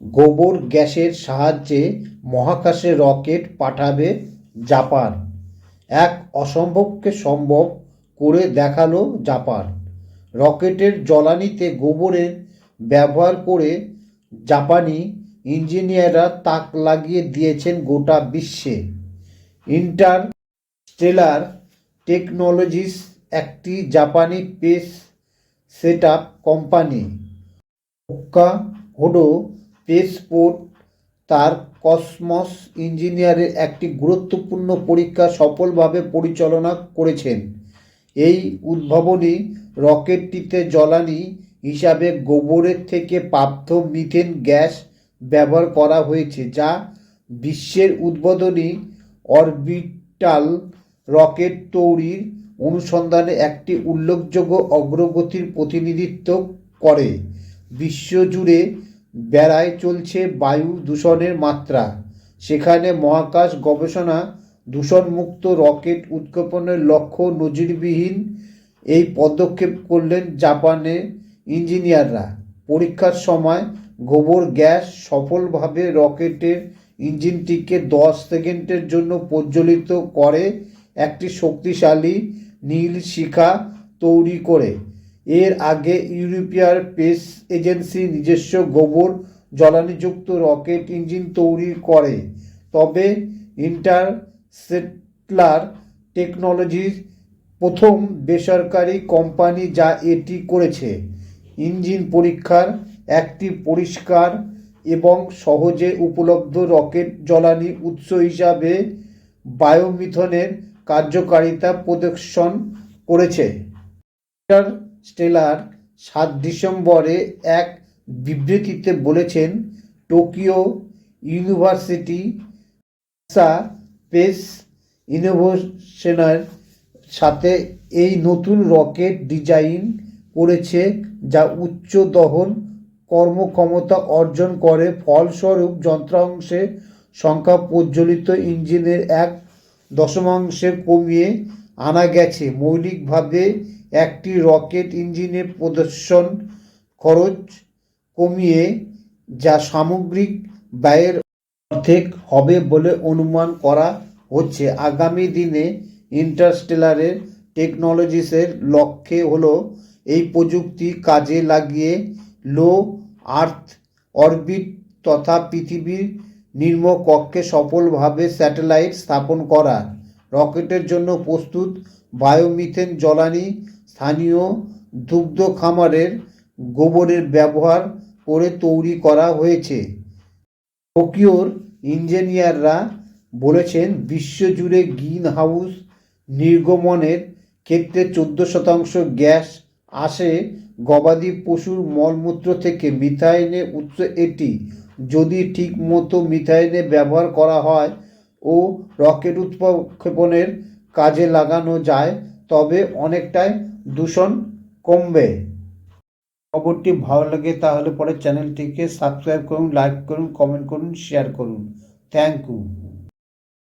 গোবর গ্যাসের সাহায্যে মহাকাশে রকেট পাঠাবে জাপান। এক অসম্ভবকে সম্ভব করে দেখাল জাপান। রকেটের জ্বালানিতে গোবরের ব্যবহার করে জাপানি ইঞ্জিনিয়াররা তাক লাগিয়ে দিয়েছেন গোটা বিশ্বে। ইন্টার স্টেলার টেকনোলজিস একটি জাপানি space setup company. Hokkaido spaceport তার কসমস ইঞ্জিনিয়ারের একটি গুরুত্বপূর্ণ পরীক্ষা সফলভাবে পরিচালনা করেছেন। এই উদ্ভাবনী রকেটটিতে জ্বালানি হিসাবে গোবরের থেকে প্রাপ্ত মিথেন গ্যাস ব্যবহার করা হয়েছে, যা বিশ্বের উদ্বোধনী অরবিটাল রকেট তৈরির অনুসন্ধানে একটি উল্লেখযোগ্য অগ্রগতির প্রতিনিধিত্ব করে। বিশ্বজুড়ে বেড়ায় চলছে বায়ু দূষণের মাত্রা। সেখানে মহাকাশ গবেষণা দূষণমুক্ত রকেট উৎক্ষেপণের লক্ষ্য নজিরবিহীন এই পদক্ষেপ করলেন জাপানের ইঞ্জিনিয়াররা। পরীক্ষার সময় গোবর গ্যাস সফলভাবে রকেটের ইঞ্জিনটিকে দশ সেকেন্ডের জন্য প্রজ্বলিত করে একটি শক্তিশালী নীল শিখা তৈরি করে। এর আগে ইউরোপিয়ার স্পেস এজেন্সি নিজস্ব গোবর জ্বালানিযুক্ত রকেট ইঞ্জিন তৈরি করে। তবে ইন্টারসেটলার টেকনোলজির প্রথম বেসরকারি কোম্পানি যা এটি করেছে। ইঞ্জিন পরীক্ষার একটি পরিষ্কার এবং সহজে উপলব্ধ রকেট জ্বালানি উৎস হিসাবে বায়োমিথনের কার্যকারিতা প্রদর্শন করেছে। ইন্টারস্টেলার সাত ডিসেম্বরে এক বিবৃতিতে বলেছেন, টোকিও ইউনিভার্সিটি স্পেস ইনোভেশনের সাথে এই নতুন রকেট ডিজাইন করেছে যা উচ্চ দহন কর্মক্ষমতা অর্জন করে। ফলস্বরূপ যন্ত্রাংশের সংখ্যা প্রজ্বলিত ইঞ্জিনের এক দশমাংশে কমিয়ে আনা গেছে। মৌলিকভাবে একটি রকেট ইঞ্জিনের প্রদর্শন খরচ কমিয়ে যা সামগ্রিক ব্যয়ের অর্ধেক হবে বলে অনুমান করা হচ্ছে। আগামী দিনে ইন্টারস্টেলারের টেকনোলজিসের লক্ষ্যে হলো এই প্রযুক্তি কাজে লাগিয়ে লো আর্থ অরবিট তথা পৃথিবীর নিম্নকক্ষে সফলভাবে স্যাটেলাইট স্থাপন করা। রকেটের জন্য প্রস্তুত বায়োমিথেন জ্বালানি স্থানীয় দুগ্ধ খামারের গোবরের ব্যবহার করে তৈরি করা হয়েছে। টোকিওর ইঞ্জিনিয়াররা বলেছেন, বিশ্বজুড়ে গ্রিন হাউস নির্গমনের ক্ষেত্রে চোদ্দ শতাংশ গ্যাস আসে গবাদি পশুর মলমূত্র থেকে। মিথাইনের উৎস এটি। যদি ঠিক মতো মিথাইনে ব্যবহার করা হয় ও রকেট উৎক্ষেপণের কাজে লাগানো যায়, তবে অনেকটাই দূষণ কমবে। খবরটি ভালো লাগে তাহলে পরে চ্যানেলটিকে সাবস্ক্রাইব করুন, লাইক করুন, কমেন্ট করুন, শেয়ার করুন। Thank you.